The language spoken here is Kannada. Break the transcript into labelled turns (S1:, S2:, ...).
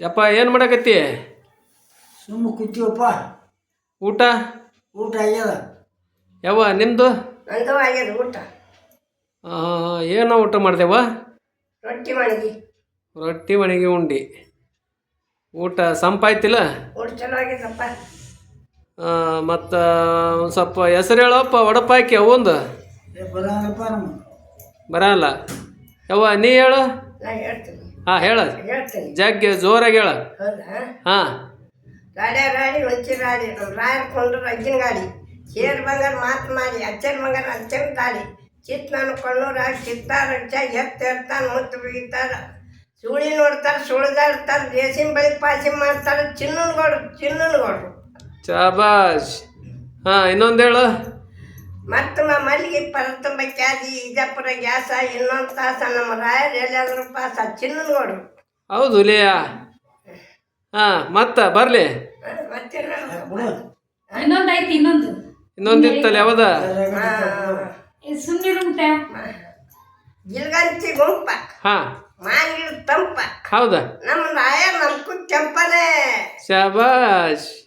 S1: ಯಪ್ಪ ಏನು ಮಾಡಕತ್ತಿ?
S2: ಸುಮ್ಮ ಕೂತೀವಪ್ಪ.
S1: ಊಟ?
S2: ಊಟ ಆಗ್ಯದ?
S1: ಯವ್ವ ನಿಮ್ಮದು
S3: ನಂದು ಆಗ್ಯದ ಊಟ.
S1: ಏನೋ ಊಟ ಮಾಡ್ದೇವ
S3: ರೊಟ್ಟಿ ಮಣಗಿ
S1: ರೊಟ್ಟಿ ಮಣಿಗೆ ಉಂಡಿ. ಊಟ ಸಂಪಾಯ್ತಿಲ್ಲ?
S3: ಊಟ ಚಲೋ ಆಗ್ಯದಪ್ಪ
S1: ಮತ್ತು ಒಂದು ಸ್ವಲ್ಪ ಹೆಸರು ಹೇಳಪ್ಪ ಒಡಪ್ಪ ಹಾಕಿ ಅವೊಂದು
S2: ಬರಲ್ಲಪ್ಪ
S1: ಬರಲ್ಲ. ಯವ್ವ ನೀ ಹೇಳು.
S3: ನಾ ಹೇಳ್ತೀನಿ.
S1: ಹಾಂ ಹೇಳ.
S3: ಹೇಳ್ತೀನಿ.
S1: ಜಗ್ಗೆ ಜೋರಾಗಿ ಹೇಳ.
S3: ಹೌದಾ?
S1: ಹಾಂ.
S3: ರಾಡಿ ರಾಡಿ ನಮ್ಮ ರಾಯರ್ ಕೊಂಡ್ರು ಅಜ್ಜಿನ ಗಾಡಿ. ಶೇರ್ ಬಂಗಾರ ಮಾತು ಮಾಡಿ ಅಚ್ಚನ ಬಂಗಾರ ಅಚ್ಚನ ತಾಳಿ. ಚಿತ್ ನಾನು ಕೊಳ್ಳೂರಾಗ ಚಿತ್ತಾರ ಎತ್ತ ಎತ್ತಾನ ಮುತ್ತು ಬಿಗಿತಾರ. ಸುಳಿ ನೋಡ್ತಾರ ಸುಳಿದಾಡ್ತಾರ ದೇಸಿನ ಬಳಿ ಪಾಸಿ ಮಾಡ್ತಾರ ಚಿನ್ನನ್ಗೋಡು ಚಿನ್ನನ್ಗೋಡ್ರು.
S1: ಶಾಬಾಷ್. ಹಾಂ ಇನ್ನೊಂದು ಹೇಳು.
S3: ಮತ್ತು ಮಲ್ಲಿಗೆ ಪರತಂಬ ಕ್ಯಾದಿ ಇಜಾಪುರ ಗ್ಯಾಸ ಇನ್ನೊಂದು ತಾಸ ನಮ್ಮ ರಾಯರ್ ಎಲ್ಲಾದ್ರೂ ಪಾಸ ನೋಡು.
S1: ಹೌದು ಲೇಯ. ಹಾಂ ಮತ್ತೆ ಬರಲಿ.
S4: ಇನ್ನೊಂದು ಐತಿ ಇನ್ನೊಂದು.
S1: ಇನ್ನೊಂದಿತ್ತಲ್ಲ ಯಾವ್ದ?
S4: ಸುಮ್ಮನೆ ಉಂಟ.
S3: ಗಿಲ್ಗಂತಿ ಗುಂಪ.
S1: ಹಾಂ.
S3: ಮಾನ್ಗಿಲ್ ತಂಪ.
S1: ಹೌದಾ?
S3: ನಮ್ಮ ರಾಯ ನಮ್ಕು ಕೆಂಪನೇ
S1: ಶಾಬಾಷ್.